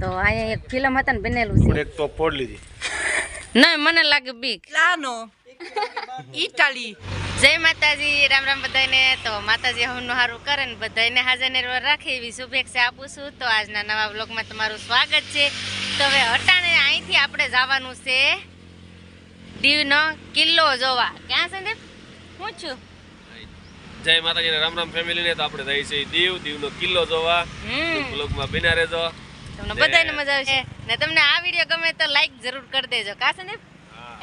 તો અહીંયા એક ફિલ્મ હતા ને બનેલું છે. એક તો ફોડ લીધી. ના મને લાગે બીક. લાનો. ઇટાલી જય માતાજી રામ રામ બધાને તો માતાજી હમનું સારું કરે ને બધાને હાજર નિર્ભર રાખે એવી શુભેચ્છા આપું છું. તો આજના નવા બ્લોગમાં તમારું સ્વાગત છે. તો હવે હટાણે અહીંથી આપણે જવાનું છે દીવનો કિલ્લો જોવા. ક્યાં સંદીપ? હું છું. જય માતાજી રામ રામ ફેમિલીને તો આપણે જઈએ છીએ દીવ દીવનો કિલ્લો જોવા. હમ. બ્લોગમાં બિના રહેજો. તમને બધાને મજા આવશે. ને તમને આ વીડિયો ગમે તો લાઈક જરૂર કરી દેજો. કા સંદીપ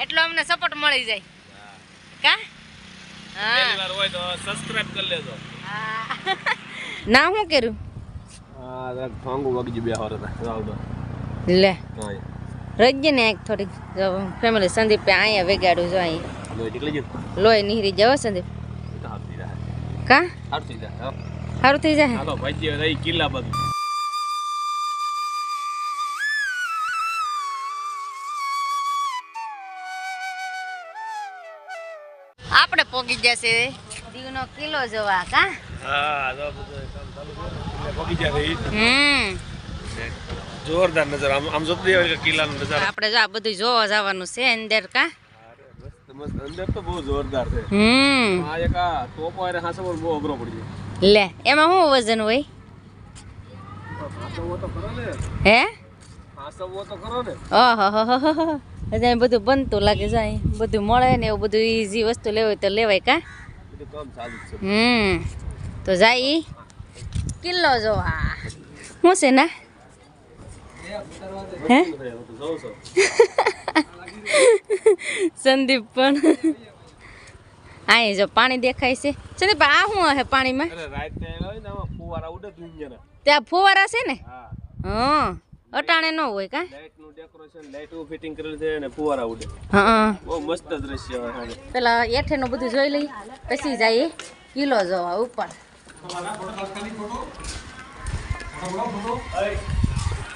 એટલો અમને સપોર્ટ મળી જાય. કા? હા. હોય તો સબસ્ક્રાઇબ કરી લેજો. ના હું કર્યું હા જરાક ભાંગું વગજી બે હોર લે. રજ્ય ને એક થોડીક. ફેમિલી સંદીપે અહીંયા વેગાડ્યું જો અહીં. લોહી નીકળી ગયું? લોહી નીહરી જાવ સંદીપ. કા? હાથ થઈ જાય સારું થઈ જાય. હાલો ભાઈ રહી કિલ્લા બધું આપણે પોગી જશે. દીવનો કિલો જોવા કા? હા જો બધું પગી હમ. જોરદાર નજર. આમ આમ જોતી હોય કિલ્લાનો નજારો. આપણે જો આ બધું જોવા જવાનું છે અંદર કા? અંદર તો બહુ જોરદાર છે. હમ. આ એક આ ટોપ અરે હાસો બહુ અઘરો પડી જાય લે એમાં શું વજન હોય? હાસવો તો કરો ને. હે? હાસવો તો કરો ને. ઓહો હજાર બધું બનતું લાગે જાય બધું મળે ને એવું બધું ઈઝી વસ્તુ લેવી હોય તો લેવાય કા? હમ. તો જાય કિલ્લો જોવા. શું છે ના? હે? સંદીપ પણ. અહીં જો પાણી દેખાય છે. સંદીપ આ શું હે પાણીમાં? ત્યાં ફુવારા છે ને? હા. અટાણે ન હોય કા? લાઇટનું ડેકોરેશન લાઇટ ફિટિંગ કરેલું છે અને ફુવારા ઉડે. હા બહુ મસ્ત દ્રશ્ય હોય. પેલા એઠેનું બધું જોઈ લઈ પછી જઈએ કિલો જોવા ઉપર.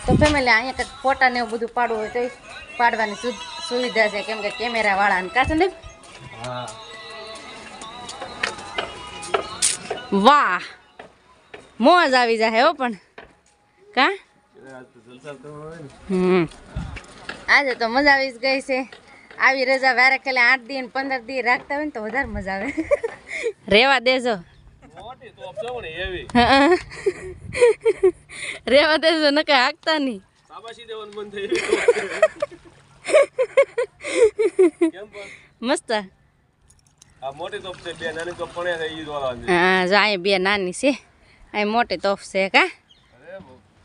તો ફેમિલી અહીંયા કંઈક ફોટા ને એવું બધું પાડવું હોય તો પાડવાની સુવિધા છે કેમ કે કેમેરા વાળા કા સંદીપ વાહ! મોજ આવી જાય હો પણ. કા? આજ તો જલસા તો હોય ને હમ. આજે તો મજા આવી જ ગઈ છે. આવી રજા વારે ખાલી આઠ દિન પંદર દિન રાખતા હોય ને તો વધારે મજા આવે. રેવા દેજો. રેવા દેજો ન કઈ હાકતા નહીં. મસ્ત. આ મોટી તોપ છે બે નાની છે હા બે નાની છે. અહીં મોટી તોફ છે કા અરે ફૂલ એવી તોપ છે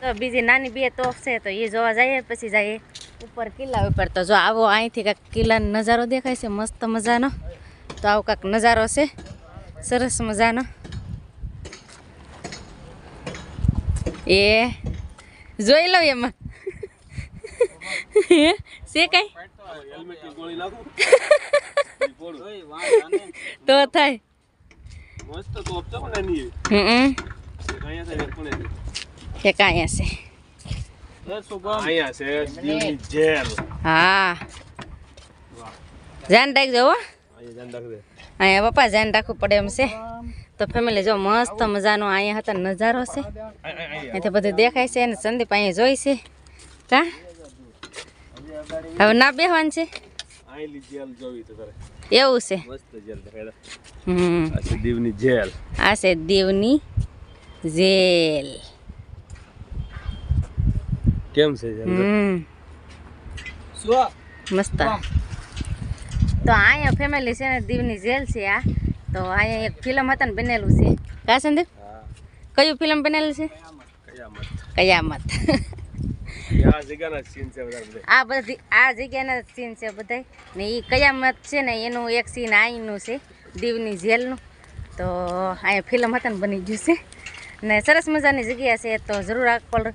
તો બીજી નાની બે તોફ છે તો એ જોવા જઈએ પછી જઈએ. ઉપર કિલ્લા ઉપર તો જો આવો અહીંથી કાંઈક કિલ્લાનો નજારો દેખાય છે મસ્ત મજાનો. તો આવો કાંઈક નજારો છે સરસ મજાનો. એ જોઈ લઉં એમાં. શે છે કઈ. તો થાય. મસ્ત તોપ છે હમ. કાંઈ છે દીવની જેલ હા. ધ્યાન રાખજો હો. અહીંયા પપ્પા ધ્યાન રાખવું પડે એમ છે. તો ફેમિલી જો મસ્ત મજાનો અહીંયા હતા નજારો છે. અહીંથી બધું દેખાય છે અને સંદીપ અહીંયા જોઈ છે. કા? હવે ના બેહવાનું છે? એવું છે. હમ. આ છે દીવની જેલ. આ છે દેવની જેલ. કેમ છે હમ. મસ્ત. તો અહીંયા ફેમિલી છે ને દીવની જેલ છે આ. તો અહીંયા એક ફિલ્મ હતા ને બનેલું છે. કા સંદીપ? હા. કયું ફિલ્મ બનેલું છે? કયામત. કયામત. આ જગ્યાના સીન છે બધા આ બધી આ જગ્યાના સીન છે બધા ને એ કયામત છે ને એનું એક સીન અહીંનું છે દીવની જેલનું. તો અહીંયા ફિલ્મ હતા ને બની ગયું છે. ને સરસ મજાની જગ્યા છે તો જરૂર આ પર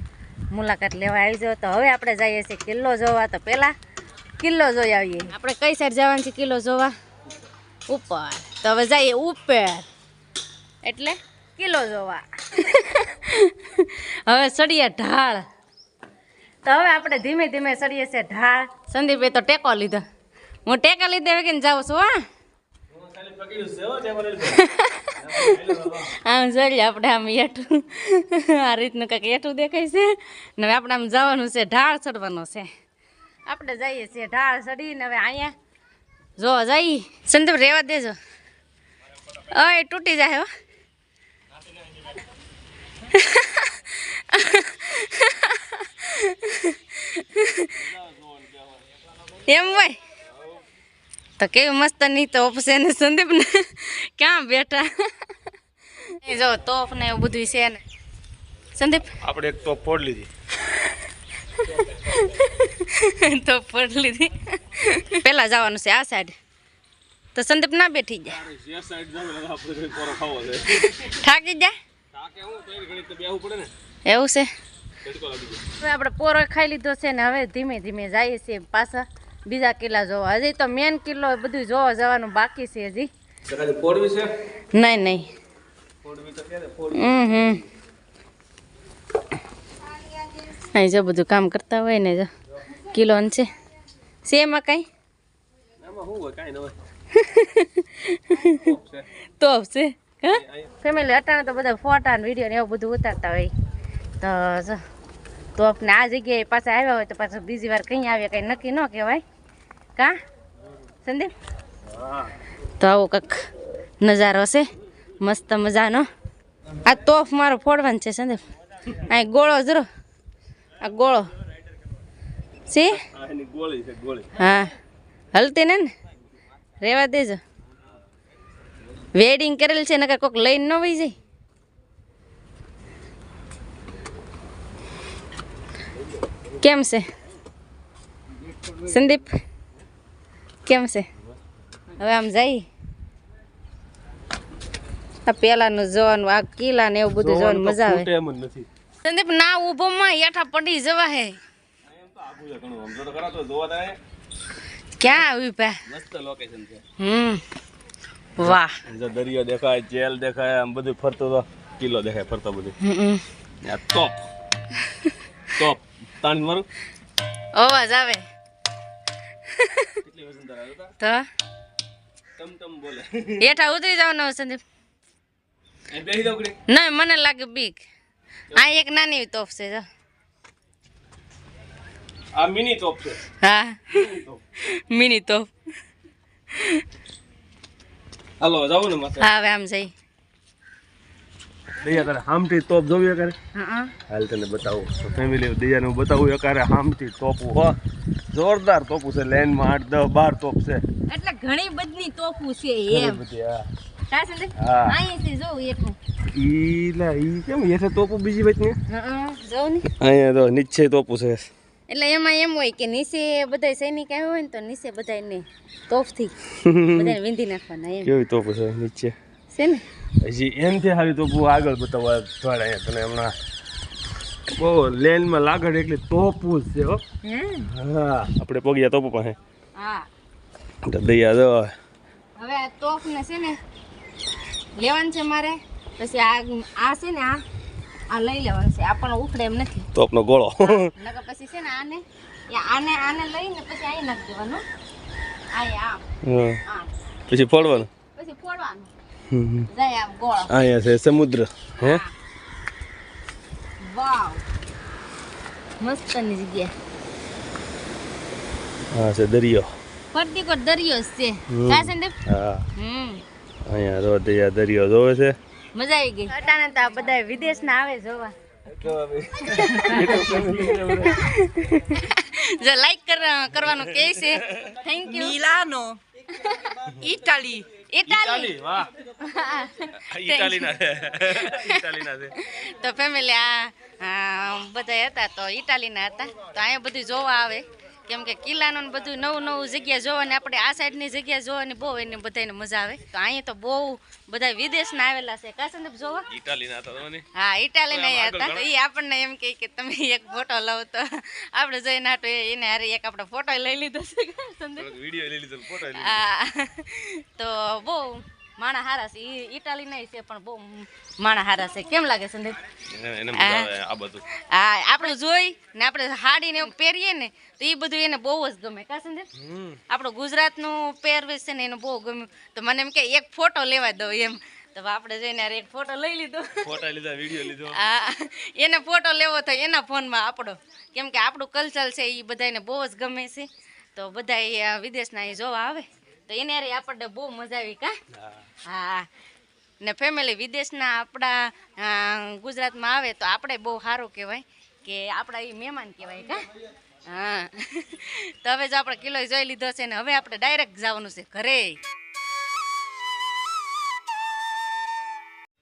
મુલાકાત લેવા આવી જાઓ તો હવે આપણે જઈએ છીએ કિલ્લો જોવા. તો પહેલાં કિલ્લો જોઈ આવીએ. આપણે કઈ સાઈડ જવાનું છે કિલ્લો જોવા? ઉપર. તો હવે જઈએ ઉપર. એટલે? કિલ્લો જોવા. હવે ચડીએ ઢાળ. તો હવે આપણે ધીમે ધીમે સડીએ છીએ ઢાળ. સંદીપે તો ટેકો લીધો. હું ટેકો લીધે વેગીને જાઉં છું હા. આમ જોઈ આપણે આમ એઠું આ રીતનું કંઈક એઠું દેખાય છે. ને હવે આપણે આમ જવાનું છે, ઢાળ ચડવાનો છે. આપણે જઈએ છીએ, ઢાળ ચડીને હવે અહીંયા. જો, જઈ. સંદીપ, રેવા દેજો. ઓય તૂટી જાય હો. એમ હોય. તો કેવી મસ્ત નહીં તો છે ને સંદીપ ને. ક્યાં બેઠા? જો તોપ ને એવું બધું છે ને. સંદીપ? આપણે એક ટોપ ફોડ લીધી. તો પડ લીધી. પેલા જવાનું છે આ સાઈડ તો સંદીપ ના બેઠી જાય. જે સાઈડ જાવ એટલે આપણે કંઈક પોરો ખાવો છે. થાકી જાય? એવું છે? આપણે પોરો ખાઈ લીધો છે ને હવે ધીમે ધીમે જઈએ છીએ પાછા. બીજા કિલ્લા જોવા. હજી તો મેન કિલ્લો બધું જોવા જવાનું બાકી છે હજી. નહીં નહીં. હમ હમ. અહીં જો બધું કામ કરતા હોય ને જો. કિલો છે. શેમાં કાંઈ? કાંઈ તો છે. ફેમિલી અટાણે તો બધા ફોટા ને વીડિયો ને એવું બધું ઉતારતા હોય. તો તો આપણે આ જગ્યાએ પાછા આવ્યા હોય તો પાછું બીજી વાર કहीं આવ્યા કંઈ નક્કી ન કહેવાય. કા સંદીપ તો આવો કંઈક નજારો છે. મસ્ત મજાનો. આ તોફ મારો ફોડવાનો છે, સંદીપ. અહીં ગોળો જરો આ ગોળો. ગોળી હા. હલતી ને ને? રેવા દેજો. વેડિંગ કરેલ છે, નકર કોક લઈને ન વહી જાય. કેમ છે? સંદીપ? કેમ છે? હવે આમ જઈ પેલાનું જોવાનું આ કિલ્લા ને એવું બધું જોવાનું મજા આવે. સંદીપ ના ઊભો માં હેઠા પડી જવા હે. ક્યાં આવી પા? મસ્ત લોકેશન છે. હમ. વાહ. જો દરિયો દેખાય જેલ દેખાય આમ બધું ફરતો તો કિલ્લો દેખાય ફરતો બધું. હમ ટોપ ટોપ તાણ મારું. અવાજ આવે. તો? હેઠા ઉતરી જવાનું સંદીપ નહીં મને લાગે બીક. આ એક નાની તોફ છે જો. આ મિની ટોપ છે. હા. મિની મિની તોફ હાલો જાવ ને માથે હા હવે આમ જઈ. દૈયા કરે હામટી તોપ જોવી કરે હા હાલ તને બતાવું. તો ફેમિલી દૈયાને હું બતાવું એકારે હામટી તોપું હો. જોરદાર તોપું છે લેનમાં આઠ દસ બાર ટોપ છે. એટલે ઘણી બધી તોપું છે એમ. બધી, હા. નીચે ટોપું છે. એટલે એમાં એમ હોય કે નીચે બધા સૈનિક આવ્યા હોય ને તો નીચે બધાને તોફથી બધાને વીંધી નાખવાના એમ. કેવી ટોપું છે નીચે? છે ને? હજી એનથી હારી બહુ આગળ બતાવવા થોડા અહીંયા. તને હમણાં બહુ લેનમાં લાગડ એટલે તોપું છે હો. હા હા આપણે પગ્યા તોપો પાસે. હા. તો દૈયા દો. હવે આ તોફને છે ને લેવાનું છે મારે. પછી આ આ છે ને આ આ લઈ લેવાનું છે. આપણને ઉખડે એમ નથી. તોપનો ગોળો. નકર પછી છે ને આને આને આને લઈને પછી અહીં નાખી દેવાનું. આ આ હા. પછી ફોડવાનું? પછી ફોડવાનું. અહીંયા છે સમુદ્ર હે વાવ મસ્તની જગ્યા હા છે દરિયો ફરતી કોટ દરિયો છે. કા સંદીપ હા હમ અહીંયા જો દરિયા દરિયો જોવે છે મજા આવી ગઈ અટાણે તો બધા વિદેશના આવે જોવા જો લાઈક કરવાનું કહે છે thank you Milano. Italy. Italy વાહ ઇટાલીના છે ઇટાલીના છે તો ફેમિલી આ બધા હતા તો ઇટાલીના હતા તો અહીંયા બધું જોવા આવે કેમ કે કિલ્લાનું બધું નવું નવું જગ્યા જોવાની આપણે આ સાઈડની જગ્યા જોવાની બહુ એને બધાને મજા આવે. તો અહીંયા તો બહુ બધા વિદેશના આવેલા છે. કા સંદીપ જોવા? ઇટાલીના હતા હા ઇટાલીના તો હતા. તો એ આપણને એમ કહે કે તમે એક ફોટો લાવો તો આપણે જઈને હાટો એને હારે એક આપણે ફોટો લઈ લીધો છે. સંદીપ? વીડિયો લઈ લીધો ફોટો હા. તો બહુ માણા હારા છે. ઈ ઇટાલી નહીં છે પણ બહુ માણા હારા છે. કેમ લાગે સંદીપ આ બધું. હા આપણે જોઈ ને આપણે હાડીને એવું પહેરીએ ને તો એ બધું એને બહુ જ ગમે. કા સંદીપ આપણો ગુજરાતનું પહેરવેશ છે ને એને બહુ ગમ્યું તો મને એમ કે એક ફોટો લેવા દો એમ. તો આપણે જઈને એક ફોટો લઈ લીધો. ફોટા લીધા વીડિયો લીધો. હા. એને ફોટો લેવો થાય એના ફોનમાં આપણો. કેમ કે આપણું કલ્ચર છે એ બધાને બહુ જ ગમે છે. તો બધા વિદેશના એ જોવા આવે. તો એને હારે આપણને બહુ મજા આવી કા? હા. ને ફેમિલી વિદેશના આપણા ગુજરાતમાં આવે તો આપણે બહુ સારું કહેવાય કે આપણા એ મહેમાન કહેવાય કા? હા. તો હવે જો આપણે કિલો જોઈ લીધો છે ને હવે આપણે ડાયરેક્ટ જવાનું છે ઘરે.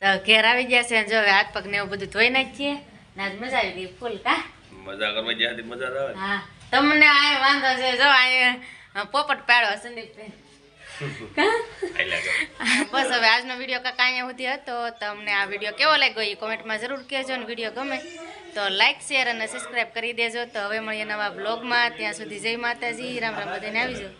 તો ઘેર આવી ગયા છે જો હવે હાથ પગ ને એવું બધું ધોઈ નાખીએ ને આજ મજા આવી ગઈ ફૂલ કા? મજા કરવા જ્યાંથી મજા આવે. હા. તમને આ વાંધો છે જો આ પોપટ પાડો સંદીપ બસ હવે આજનો વીડિયો કાંઈક અહીંયા સુધી હતો. તમને આ વીડિયો કેવો લાગ્યો એ કોમેન્ટમાં જરૂર કહેજો અને વીડિયો ગમે તો લાઇક શેર અને સબસ્ક્રાઈબ કરી દેજો. તો હવે મળીએ નવા બ્લોગમાં ત્યાં સુધી જય માતાજી. રામ રામ બધાને આવી જાઓ